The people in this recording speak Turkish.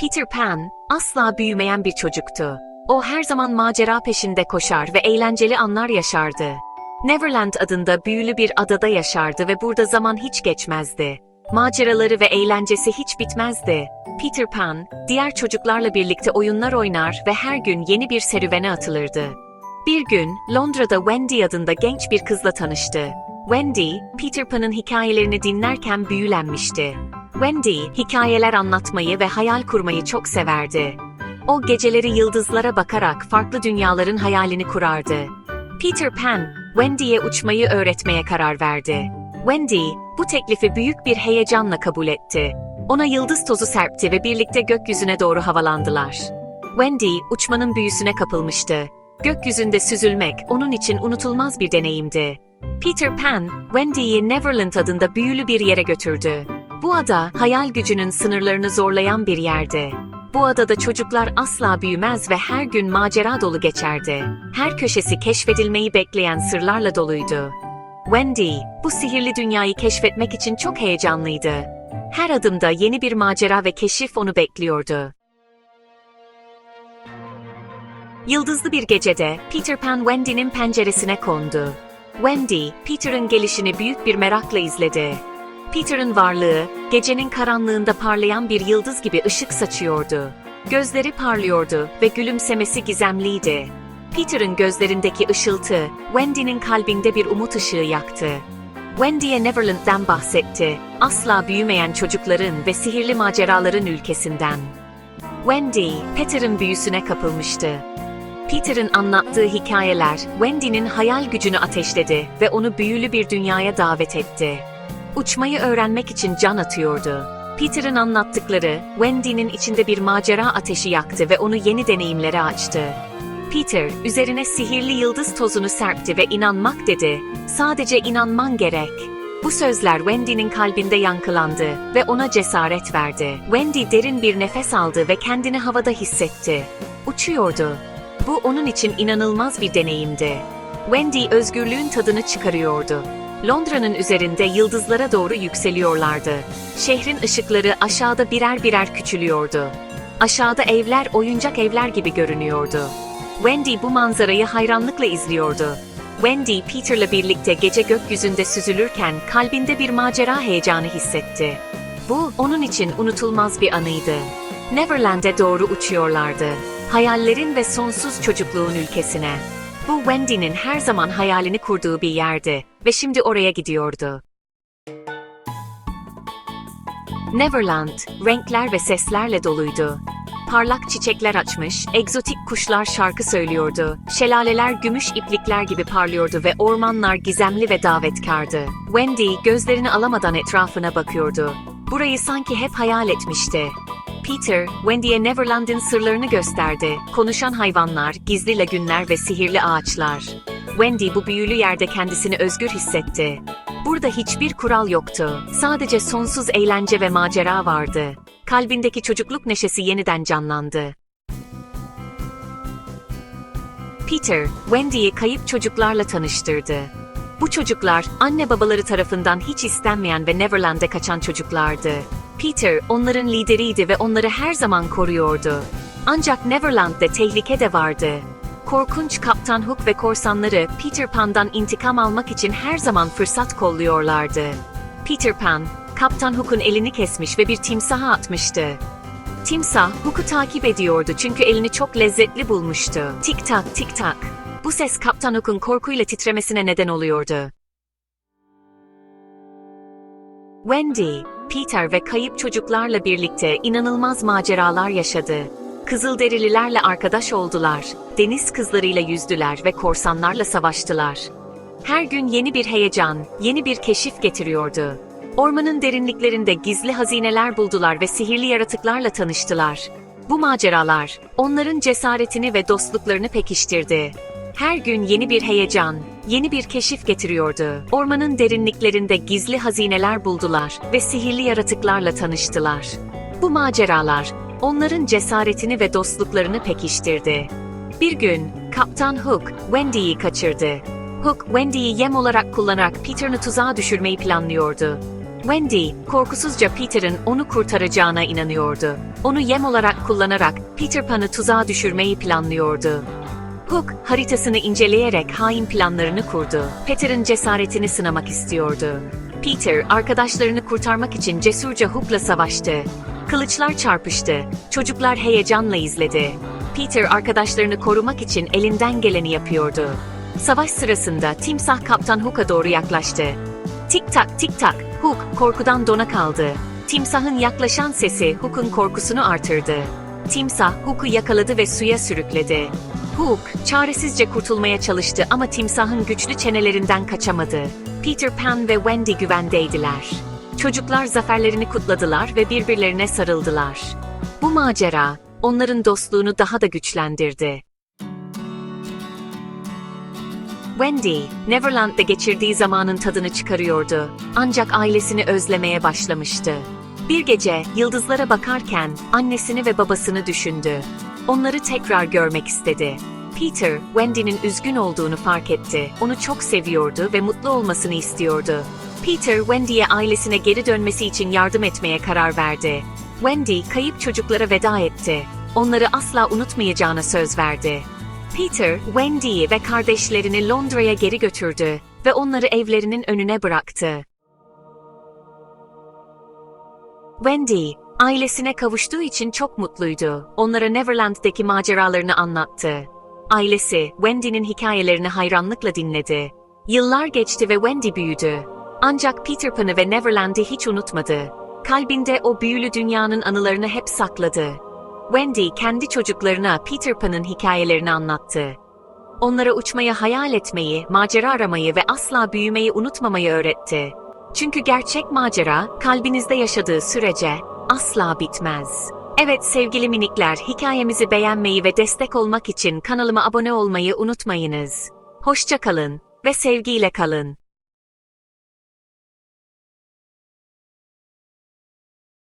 Peter Pan, asla büyümeyen bir çocuktu. O her zaman macera peşinde koşar ve eğlenceli anlar yaşardı. Neverland adında büyülü bir adada yaşardı ve burada zaman hiç geçmezdi. Maceraları ve eğlencesi hiç bitmezdi. Peter Pan, diğer çocuklarla birlikte oyunlar oynar ve her gün yeni bir serüvene atılırdı. Bir gün, Londra'da Wendy adında genç bir kızla tanıştı. Wendy, Peter Pan'ın hikayelerini dinlerken büyülenmişti. Wendy, hikayeler anlatmayı ve hayal kurmayı çok severdi. O geceleri yıldızlara bakarak farklı dünyaların hayalini kurardı. Peter Pan, Wendy'ye uçmayı öğretmeye karar verdi. Wendy, bu teklifi büyük bir heyecanla kabul etti. Ona yıldız tozu serpti ve birlikte gökyüzüne doğru havalandılar. Wendy, uçmanın büyüsüne kapılmıştı. Gökyüzünde süzülmek onun için unutulmaz bir deneyimdi. Peter Pan, Wendy'yi Neverland adında büyülü bir yere götürdü. Bu ada, hayal gücünün sınırlarını zorlayan bir yerdi. Bu adada çocuklar asla büyümez ve her gün macera dolu geçerdi. Her köşesi keşfedilmeyi bekleyen sırlarla doluydu. Wendy, bu sihirli dünyayı keşfetmek için çok heyecanlıydı. Her adımda yeni bir macera ve keşif onu bekliyordu. Yıldızlı bir gecede Peter Pan Wendy'nin penceresine kondu. Wendy, Peter'ın gelişini büyük bir merakla izledi. Peter'ın varlığı, gecenin karanlığında parlayan bir yıldız gibi ışık saçıyordu. Gözleri parlıyordu ve gülümsemesi gizemliydi. Peter'ın gözlerindeki ışıltı, Wendy'nin kalbinde bir umut ışığı yaktı. Wendy'ye Neverland'den bahsetti, asla büyümeyen çocukların ve sihirli maceraların ülkesinden. Wendy, Peter'ın büyüsüne kapılmıştı. Peter'ın anlattığı hikayeler Wendy'nin hayal gücünü ateşledi ve onu büyülü bir dünyaya davet etti. Uçmayı öğrenmek için can atıyordu. Peter'ın anlattıkları Wendy'nin içinde bir macera ateşi yaktı ve onu yeni deneyimlere açtı. Peter, üzerine sihirli yıldız tozunu serpti ve inanmak dedi. Sadece inanman gerek. Bu sözler Wendy'nin kalbinde yankılandı ve ona cesaret verdi. Wendy derin bir nefes aldı ve kendini havada hissetti. Uçuyordu. Bu onun için inanılmaz bir deneyimdi. Wendy özgürlüğün tadını çıkarıyordu. Londra'nın üzerinde yıldızlara doğru yükseliyorlardı. Şehrin ışıkları aşağıda birer birer küçülüyordu. Aşağıda evler oyuncak evler gibi görünüyordu. Wendy bu manzarayı hayranlıkla izliyordu. Wendy, Peter'la birlikte gece gökyüzünde süzülürken kalbinde bir macera heyecanı hissetti. Bu, onun için unutulmaz bir anıydı. Neverland'e doğru uçuyorlardı. Hayallerin ve sonsuz çocukluğun ülkesine. Bu Wendy'nin her zaman hayalini kurduğu bir yerdi ve şimdi oraya gidiyordu. Neverland, renkler ve seslerle doluydu. Parlak çiçekler açmış, egzotik kuşlar şarkı söylüyordu. Şelaleler gümüş iplikler gibi parlıyordu ve ormanlar gizemli ve davetkardı. Wendy gözlerini alamadan etrafına bakıyordu. Burayı sanki hep hayal etmişti. Peter, Wendy'ye Neverland'in sırlarını gösterdi. Konuşan hayvanlar, gizli lagünler ve sihirli ağaçlar. Wendy bu büyülü yerde kendisini özgür hissetti. Burada hiçbir kural yoktu. Sadece sonsuz eğlence ve macera vardı. Kalbindeki çocukluk neşesi yeniden canlandı. Peter, Wendy'yi kayıp çocuklarla tanıştırdı. Bu çocuklar, anne babaları tarafından hiç istenmeyen ve Neverland'e kaçan çocuklardı. Peter, onların lideriydi ve onları her zaman koruyordu. Ancak Neverland'de tehlike de vardı. Korkunç Kaptan Hook ve korsanları Peter Pan'dan intikam almak için her zaman fırsat kolluyorlardı. Peter Pan, Kaptan Hook'un elini kesmiş ve bir timsaha atmıştı. Timsah Hook'u takip ediyordu çünkü elini çok lezzetli bulmuştu. Tik tak tik tak. Bu ses Kaptan Hook'un korkuyla titremesine neden oluyordu. Wendy, Peter ve kayıp çocuklarla birlikte inanılmaz maceralar yaşadı. Kızılderililerle arkadaş oldular, deniz kızlarıyla yüzdüler ve korsanlarla savaştılar. Her gün yeni bir heyecan, yeni bir keşif getiriyordu. Ormanın derinliklerinde gizli hazineler buldular ve sihirli yaratıklarla tanıştılar. Bu maceralar, onların cesaretini ve dostluklarını pekiştirdi. Her gün yeni bir heyecan, yeni bir keşif getiriyordu. Ormanın derinliklerinde gizli hazineler buldular ve sihirli yaratıklarla tanıştılar. Bu maceralar, onların cesaretini ve dostluklarını pekiştirdi. Bir gün, Kaptan Hook, Wendy'yi kaçırdı. Hook, Wendy'yi yem olarak kullanarak Peter'ını tuzağa düşürmeyi planlıyordu. Wendy, korkusuzca Peter'ın onu kurtaracağına inanıyordu. Onu yem olarak kullanarak Peter Pan'ı tuzağa düşürmeyi planlıyordu. Hook, haritasını inceleyerek hain planlarını kurdu. Peter'ın cesaretini sınamak istiyordu. Peter, arkadaşlarını kurtarmak için cesurca Hook'la savaştı. Kılıçlar çarpıştı. Çocuklar heyecanla izledi. Peter arkadaşlarını korumak için elinden geleni yapıyordu. Savaş sırasında timsah kaptan Hook'a doğru yaklaştı. Tik tak tik tak, Hook korkudan dona kaldı. Timsahın yaklaşan sesi Hook'un korkusunu artırdı. Timsah Hook'u yakaladı ve suya sürükledi. Hook, çaresizce kurtulmaya çalıştı ama timsahın güçlü çenelerinden kaçamadı. Peter Pan ve Wendy güvendeydiler. Çocuklar zaferlerini kutladılar ve birbirlerine sarıldılar. Bu macera, onların dostluğunu daha da güçlendirdi. Wendy, Neverland'de geçirdiği zamanın tadını çıkarıyordu. Ancak ailesini özlemeye başlamıştı. Bir gece yıldızlara bakarken annesini ve babasını düşündü. Onları tekrar görmek istedi. Peter, Wendy'nin üzgün olduğunu fark etti. Onu çok seviyordu ve mutlu olmasını istiyordu. Peter, Wendy'ye ailesine geri dönmesi için yardım etmeye karar verdi. Wendy, kayıp çocuklara veda etti. Onları asla unutmayacağına söz verdi. Peter, Wendy'yi ve kardeşlerini Londra'ya geri götürdü ve onları evlerinin önüne bıraktı. Wendy, ailesine kavuştuğu için çok mutluydu. Onlara Neverland'deki maceralarını anlattı. Ailesi, Wendy'nin hikayelerini hayranlıkla dinledi. Yıllar geçti ve Wendy büyüdü. Ancak Peter Pan'ı ve Neverland'i hiç unutmadı. Kalbinde o büyülü dünyanın anılarını hep sakladı. Wendy kendi çocuklarına Peter Pan'ın hikayelerini anlattı. Onlara uçmayı hayal etmeyi, macera aramayı ve asla büyümeyi unutmamayı öğretti. Çünkü gerçek macera, kalbinizde yaşadığı sürece asla bitmez. Evet sevgili minikler, hikayemizi beğenmeyi ve destek olmak için kanalıma abone olmayı unutmayınız. Hoşça kalın ve sevgiyle kalın.